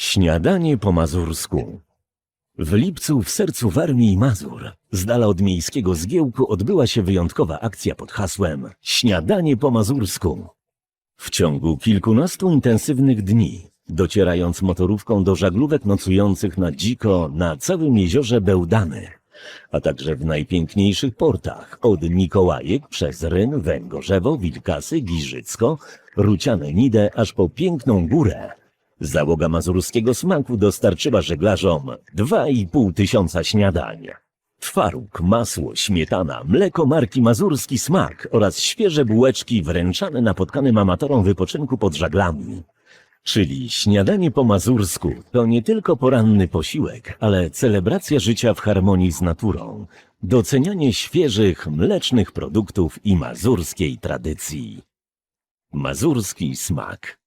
Śniadanie po mazursku. W lipcu w sercu Warmii i Mazur, z dala od miejskiego zgiełku, odbyła się wyjątkowa akcja pod hasłem Śniadanie po mazursku. W ciągu kilkunastu intensywnych dni, docierając motorówką do żaglówek nocujących na dziko na całym jeziorze Bełdany, a także w najpiękniejszych portach od Mikołajek przez Ryn, Węgorzewo, Wilkasy, Giżycko, Ruciane Nidę aż po Piękną Górę, Załoga mazurskiego smaku dostarczyła żeglarzom 2,5 tysiąca śniadań. Twaróg, masło, śmietana, mleko marki Mazurski Smak oraz świeże bułeczki wręczane napotkanym amatorom wypoczynku pod żaglami. Czyli śniadanie po mazursku to nie tylko poranny posiłek, ale celebracja życia w harmonii z naturą, docenianie świeżych, mlecznych produktów i mazurskiej tradycji. Mazurski Smak